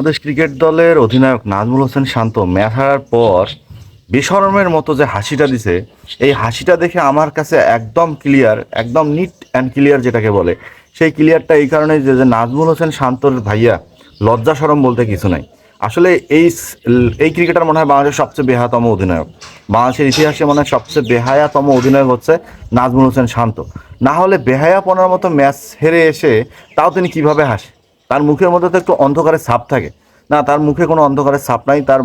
Bangladesh cricket দলের অধিনায়ক নাজমুল হোসেন শান্ত match হারার পর বেশরমের মতো যে হাসিটা দিছে, এই হাসিটা দেখে আমার কাছে একদম ক্লিয়ার একদম নিট অ্যান্ড ক্লিয়ার যেটাকে বলে। সেই ক্লিয়ারটা এই কারণে যে যে নাজমুল হোসেন শান্তর ভাইয়া লজ্জা সরম বলতে কিছু নাই। আসলে এই এই ক্রিকেটার মনে হয় বাংলাদেশের সবচেয়ে বেহাতম অধিনায়ক। বাংলাদেশের ইতিহাসে মনে হয় সবচেয়ে বেহায়াতম অধিনায়ক হচ্ছে নাজমুল হোসেন শান্ত। না হলে বেহায়াপনার মতো ম্যাচ হেরে এসে তাও তিনি কীভাবে হাসে? তার মুখের মধ্যে তো একটু অন্ধকারের ছাপ থাকে। না, তার মুখে কোনো অন্ধকারের ছাপ নাই, তার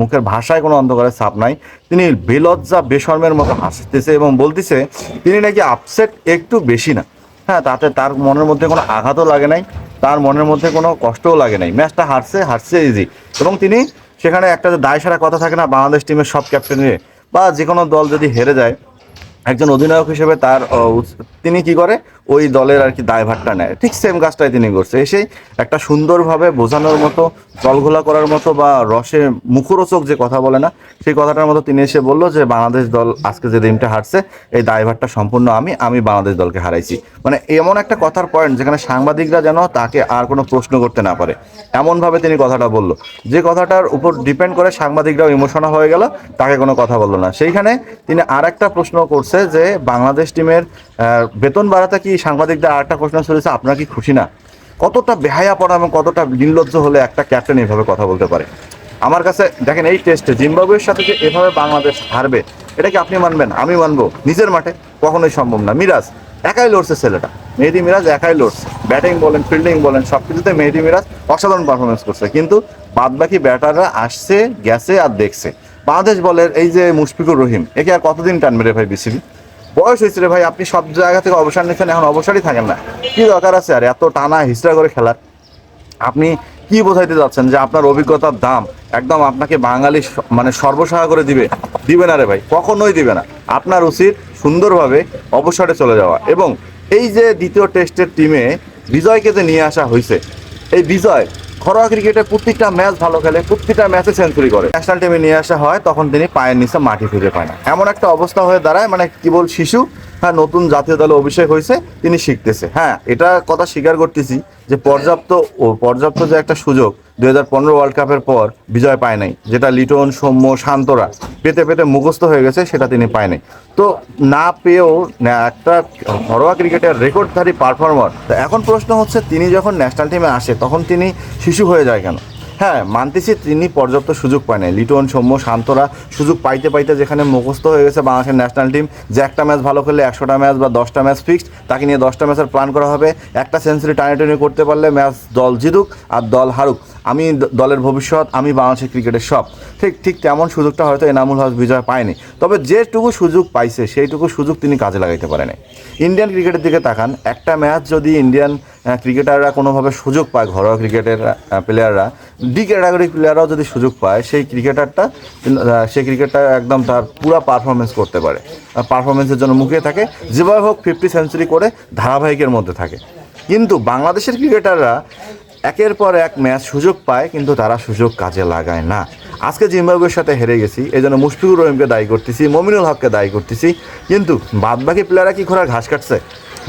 মুখের ভাষায় কোনো অন্ধকারের ছাপ নাই। তিনি বেলজ্জা বেশর্মের মতো হাসতেছে এবং বলতেছে, তিনি নাকি আপসেট একটু বেশি না। হ্যাঁ তাতে তার মনের মধ্যে কোনো আঘাতও লাগে নাই, তার মনের মধ্যে কোনো কষ্টও লাগে নাই। ম্যাচটা হারছে হারছে ইজি এবং তিনি সেখানে একটা যে দায় সারা কথা থাকে না, বাংলাদেশ টিমের সব ক্যাপ্টেনের বা যে কোনো দল যদি হেরে যায়, একজন অধিনায়ক হিসেবে তার তিনি কি করে? ওই দলের আর কি দায়ভারটা নেয়। ঠিক সেম কাজটাই তিনি করছে। এসেই একটা সুন্দরভাবে বোঝানোর মতো জলঘোলা করার মতো বা রসে মুখরোচক যে কথা বলে না, সেই কথাটার মতো তিনি এসে বলল যে, বাংলাদেশ দল আজকে যে দিনটা হারছে, এই দায়ভারটা সম্পূর্ণ আমি আমি বাংলাদেশ দলকে হারাইছি। মানে এমন একটা কথার পয়েন্ট যেখানে সাংবাদিকরা যেন তাকে আর কোনো প্রশ্ন করতে না পারে। এমনভাবে তিনি কথাটা বলল। যে কথাটার উপর ডিপেন্ড করে সাংবাদিকরাও ইমোশনাল হয়ে গেল, তাকে কোনো কথা বলল না। সেইখানে তিনি আর একটা প্রশ্ন করছে যে, বাংলাদেশ টিমের বেতন বাড়াতে কি সাংবাদিকদের আর একটা প্রশ্ন চলেছে, আপনারা কি খুশি না? কতটা বেহায়া পড়া এবং কতটা নির্লজ্জ হলে একটা ক্যাপ্টেন এভাবে কথা বলতে পারে? আমার কাছে, দেখেন এই টেস্টে জিম্বাবুয়ের সাথে যে এভাবে বাংলাদেশ হারবে, এটা কি আপনি মানবেন? আমি মানবো। নিজের মাঠে কখনোই সম্ভব না। মিরাজ, একাই লড়ছে ছেলেটা। মেহেদি মিরাজ একাই লড়ছে। ব্যাটিং বলেন ফিল্ডিং বলেন সব কিছুতে মেহেদি মিরাজ অসাধারণ পারফরমেন্স করছে। কিন্তু বাদবাকি ব্যাটাররা আসছে, গেছে আর দেখছে। বাংলাদেশ বলের এই যে মুশফিকুর রহিম, একে আর কতদিন টানবে রে ভাই বিসিবি? বয়স হয়েছে রে ভাই, আপনি সব জায়গা থেকে অবসর নিচ্ছেন, এখন অবসরই থাকেন না। কি দরকার আছে আর, এত টানা হিস্ট্রা করে খেলার। আপনি কি বোঝাইতে যাচ্ছেন যে আপনার অভিজ্ঞতার দাম একদম আপনাকে বাঙালি মানে সর্বসহায় করে দিবে? দিবে না রে ভাই, কখনোই দিবে না। আপনার উচিত সুন্দরভাবে অবসরে চলে যাওয়া এবং এই যে দ্বিতীয় টেস্টের টিমে বিজয়কে যে নিয়ে আসা হয়েছে, এই বিজয় ঘরোয়া ক্রিকেটে প্রত্যেকটা ম্যাচ ভালো খেলে প্রত্যেকটা ম্যাচে সেঞ্চুরি করে। ন্যাশনাল টিমে নিয়ে আসা হয়, তখন তিনি পায়ের নিচে মাটি ফিরে পায় না। এমন একটা অবস্থা হয়ে দাঁড়ায় মানে কেবল শিশু হ্যাঁ নতুন জাতীয় দলে অভিষেক হয়েছে, তিনি শিখতেছে। হ্যাঁ এটা কথা স্বীকার করতেছি যে পর্যাপ্ত ও পর্যাপ্ত যে একটা সুযোগ দুই হাজার পনেরো ওয়ার্ল্ড কাপের পর বিজয় পায় নাই, যেটা লিটন, সৌম্য, শান্তরা পেতে পেতে মুখস্থ হয়ে গেছে, সেটা তিনি পায় নাই। তো না পেয়েও একটা ঘরোয়া ক্রিকেটের রেকর্ডধারী পারফর্মার তো এখন প্রশ্ন হচ্ছে, তিনি যখন ন্যাশনাল টিমে আসে, তখন তিনি শিশু হয়ে যায় কেন? হ্যাঁ মানতেছি তিনি পর্যাপ্ত সুযোগ পায় নাই। লিটন, সৌম্য, শান্তরা সুযোগ পাইতে পাইতে যেখানে মুখস্থ হয়ে গেছে বাংলাদেশের ন্যাশনাল টিম যে একটা ম্যাচ ভালো খেললে একশোটা ম্যাচ বা দশটা ম্যাচ ফিক্সড তাকে নিয়ে দশটা ম্যাচের প্ল্যান করা হবে। একটা সেঞ্চুরি টানাটানি করতে পারলে ম্যাচ দল জিতুক আর দল হারুক। আমি দলের ভবিষ্যৎ, আমি বাংলাদেশের ক্রিকেটের সব। ঠিক ঠিক তেমন সুযোগটা হয়তো এনামুল হক বিজয় পায়নি। তবে যেটুকু সুযোগ পাইছে, সেইটুকু সুযোগ তিনি কাজে লাগাইতে পারেনি। ইন্ডিয়ান ক্রিকেটের দিকে তাকান, একটা ম্যাচ যদি ইন্ডিয়ান ক্রিকেটাররা কোনোভাবে সুযোগ পায়, ঘরোয়া ক্রিকেটের প্লেয়াররা, ডি ক্যাটাগরি প্লেয়াররাও যদি সুযোগ পায়, সেই ক্রিকেটারটা সেই ক্রিকেটার একদম তার পুরো পারফরমেন্স করতে পারে। পারফরমেন্সের জন্য মুখিয়ে থাকে, যেভাবে হোক ফিফটি সেঞ্চুরি করে ধারাবাহিকের মধ্যে থাকে। কিন্তু বাংলাদেশের ক্রিকেটাররা একের পর এক ম্যাচ সুযোগ পায়, কিন্তু তারা সুযোগ কাজে লাগায় না। আজকে জিম্বাবুয়ের সাথে হেরে গেছি এই জন্য মুশফিকুর রহিমকে দায়ী করতেছি, মমিনুল হককে দায়ী করতেছি। কিন্তু বাদবাকি প্লেয়াররা কি ঘোড়া ঘাস কাটছে?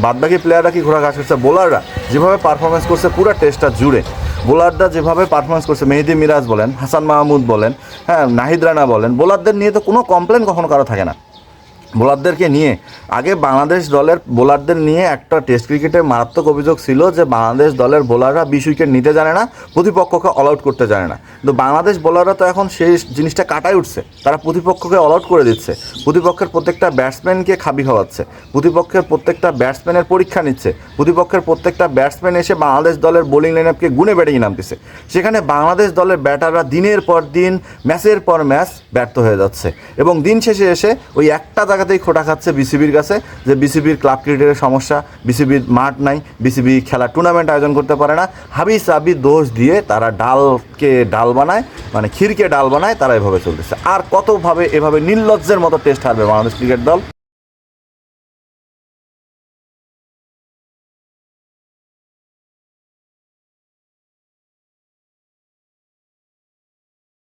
বাদবাকি প্লেয়াররা কি ঘোড়া ঘাস কাটছে? বোলাররা যেভাবে পারফরমেন্স করছে, পুরো টেস্টটা জুড়ে। বোলাররা যেভাবে পারফরমেন্স করছে, মেহেদি মিরাজ বলেন, হাসান মাহমুদ বলেন হ্যাঁ নাহিদ রানা বলেন বোলারদের নিয়ে তো কোনো কমপ্লেন কখনো কারও থাকে না। বোলারদেরকে নিয়ে। আগে বাংলাদেশ দলের বোলারদের নিয়ে একটা টেস্ট ক্রিকেটে মারাত্মক অভিযোগ ছিল যে বাংলাদেশ দলের বোলাররা বিশ উইকেট নিতে জানে না, প্রতিপক্ষকে অল আউট করতে জানে না। কিন্তু বাংলাদেশ বোলাররা তো এখন সেই জিনিসটা কাটাই উঠছে। তারা প্রতিপক্ষকে অল আউট করে দিচ্ছে। প্রতিপক্ষের প্রত্যেকটা ব্যাটসম্যানকে খাবি খাওয়াচ্ছে। প্রতিপক্ষের প্রত্যেকটা ব্যাটসম্যানের পরীক্ষা নিচ্ছে। প্রতিপক্ষের প্রত্যেকটা ব্যাটসম্যান এসে বাংলাদেশ দলের বোলিং লাইনআপকে গুনে ব্যাটিং নামতেছে। সেখানে বাংলাদেশ দলের ব্যাটাররা দিনের পর দিন ম্যাচের পর ম্যাচ ব্যর্থ হয়ে যাচ্ছে। এবং দিন শেষে এসে ওই একটা জায়গাতেই খোটা খাচ্ছে বিসিবির কাছে যে বিসিবির ক্লাব ক্রিকেটের সমস্যা, বিসিবির মাঠ নাই, বিসিবি খেলা টুর্নামেন্ট আয়োজন করতে পারে না। হাবি সাবি দোষ দিয়ে তারা ডালকে ডাল বানায় মানে ক্ষীরকে ডাল বানায়, তারা এভাবে চলতেছে। আর কতভাবে এভাবে নির্লজ্জের মতো টেস্ট হারবে বাংলাদেশ ক্রিকেট দল?